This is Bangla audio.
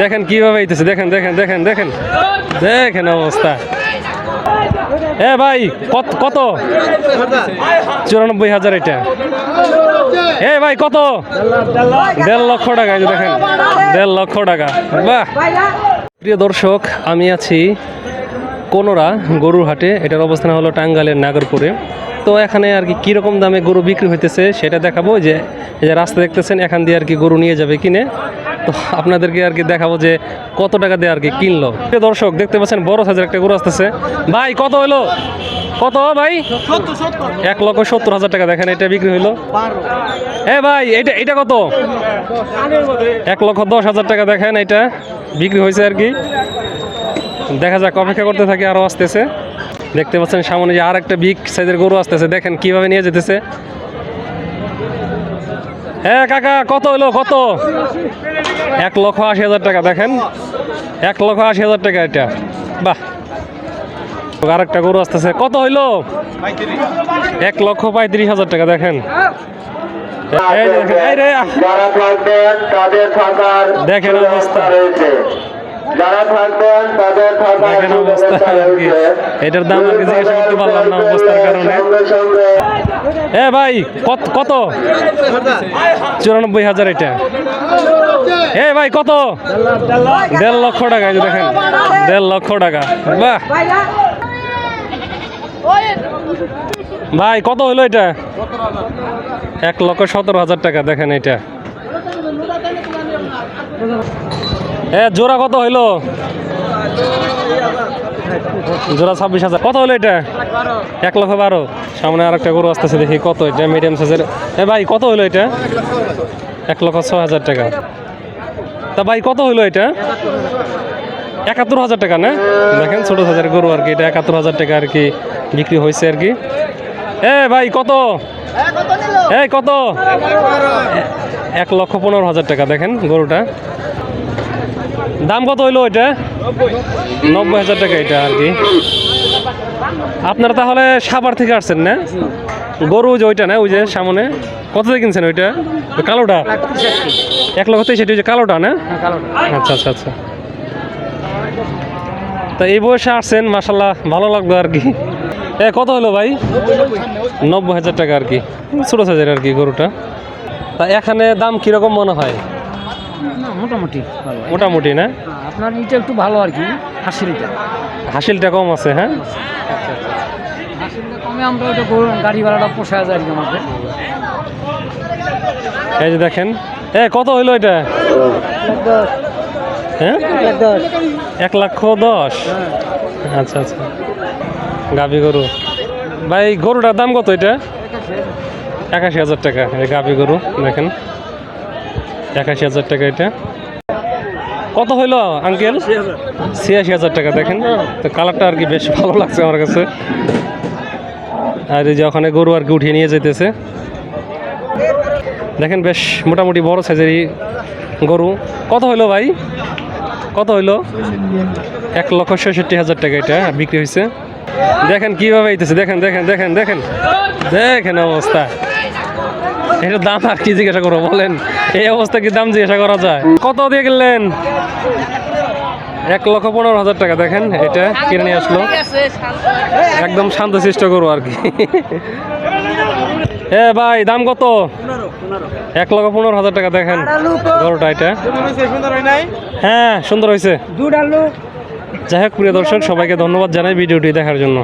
দেখেন কীভাবে আইতেছে, দেখেন দেখেন দেখেন দেখেন। দেখেন অবস্থা। এ ভাই, কত কত? চুরানব্বই হাজার এটা। এ ভাই, কত? দেড় লক্ষ টাকা দেখেন। দেড় লক্ষ টাকা। বাহ! প্রিয় দর্শক, আমি আছি কোনোরা গরুর হাটে। এটার অবস্থান হলো টাঙ্গালের নাগরপুরে। তো এখানে আর কি কীরকম দামে গরু বিক্রি হইতেছে, সেটা দেখাবো। যে, এই যে রাস্তা দেখতেছেন, এখান দিয়ে আর কি গরু নিয়ে যাবে কিনে। তো আপনাদেরকে আর কি দেখাবো যে কত টাকা দিয়ে আর কি কিনলো। দর্শক, দেখতে পাচ্ছেন বড় সাইজের একটা গরু আসতেছে। ভাই, কত হলো? কত ভাই? এক লক্ষ সত্তর হাজার টাকা, দেখেন এটা বিক্রি হইল। এ ভাই, এটা এটা কত? এক লক্ষ দশ হাজার টাকা, দেখেন এটা বিক্রি হয়েছে আর কি। দেখা যাক, অপেক্ষা করতে থাকি আরও আসতেছে। দেখতে পাচ্ছেন সামনে যে আর একটা বিগ সাইজের গরু আসতেছে, দেখেন কীভাবে নিয়ে যেতেছে। হ্যাঁ কাকা, কত হলো? কত? এক লক্ষ আশি হাজার টাকা দেখেন। এক লক্ষ আশি হাজার টাকা এটা। বাহ। আর একটা গরু আসতেছে। কত হইল? এক লক্ষ পঁয়ত্রিশ হাজার টাকা দেখেন। দেখেন, অবস্থা। যারা থাকবেন তাদের থাকার দেখেন অবস্থা। এটার দাম আর জিজ্ঞাসা করতে পারলাম না অবস্থার কারণে। এ ভাই কত কত? চুরানব্বই হাজার এটা। এ ভাই, কত? দেড় লক্ষ টাকা দেখেন। দেড় লক্ষ টাকা। বাহ। ভাই, কত হলো এটা? এক লক্ষ সতেরো হাজার টাকা, দেখেন এটা। এ, জোড়া কত হইল জোড়া ছাব্বিশ হাজার। কত হলো এটা? এক লক্ষ বারো। সামনে আর একটা গরু আসতেছে, দেখি কত এটা মিডিয়াম সাইজের এ ভাই, কত হলো এটা? এক লক্ষ ছ হাজার টাকা। তা ভাই, কত হলো এটা? একাত্তর হাজার টাকা না? দেখেন, ছোটো হাজার গরু আর কি, এটা একাত্তর হাজার টাকা আর কি বিক্রি হয়েছে আর কি। এ ভাই, কত? এই কত? এক লক্ষ পনেরো হাজার টাকা, দেখেন গরুটা। দাম কত হইল এটা? নব্বই হাজার টাকা এটা আর কি। আপনারা তাহলে সাবার থেকে আসছেন না? গরু যে ওইটা না ওই যে সামনে? কত দিয়ে কিনছেন ওইটা? ওই কালোটা? এক লক্ষ তেইশ ওই যে কালোটা না? আচ্ছা আচ্ছা আচ্ছা। তা এই বয়সে আসছেন মাসাল্লাহ ভালো লাগল আর কি। এ কত হলো ভাই? নব্বই হাজার টাকা আর কি। ছোটো সাইজের আর কি গরুটা। তা এখানে দাম কীরকম মনে হয়? মোটামুটি মোটামুটি না? আপনার এটা একটু ভালো আর কি হাসিলটা হাসিলটা কম আছে হ্যাঁ? হাসিলটা কমে আমরা ওটা গরু- গাড়ি ভাড়াটা পোষায় যায় আমাদের এই যে দেখেন এ কত হইল এটা? হ্যাঁ? এক লক্ষ দশ? আচ্ছা আচ্ছা। গাভি গরু। ভাই গরুটার দাম কত এটা? একাশি হাজার টাকা এই গাভি গরু দেখেন। একাশি হাজার টাকা এটা। কত হইল, আঙ্কেল? ছিয়াশি হাজার টাকা, দেখেন। তো কালারটা আর কি বেশ ভালো লাগছে আমার কাছে। আর এই যে ওখানে গরু আর কি উঠিয়ে নিয়ে যেতেছে দেখেন বেশ মোটামুটি বড় সাইজেরই গরু। কত হইল ভাই? কত হইল? এক লক্ষ ছষট্টি হাজার টাকা এটা বিক্রি হয়েছে দেখেন কীভাবে আইতেছে, দেখেন দেখেন দেখেন দেখেন। দেখেন অবস্থা। এটার দাম আর কি জিজ্ঞাসা করব, বলেন। এই অবস্থা কি দাম জিজ্ঞাসা করা যায়? কত দিয়ে কিনলেন? এক লক্ষ পনেরো হাজার টাকা, দেখেন, এটা কিনে নিয়ে আসলো। একদম শান্তশিষ্ট করব আর কি। এ ভাই, দাম কত? এক লক্ষ পনেরো হাজার টাকা, দেখেন, গরুটা এটা। হ্যাঁ সুন্দর হয়েছে। যাই হোক, প্রিয় দর্শক, সবাইকে ধন্যবাদ জানাই ভিডিওটি দেখার জন্য।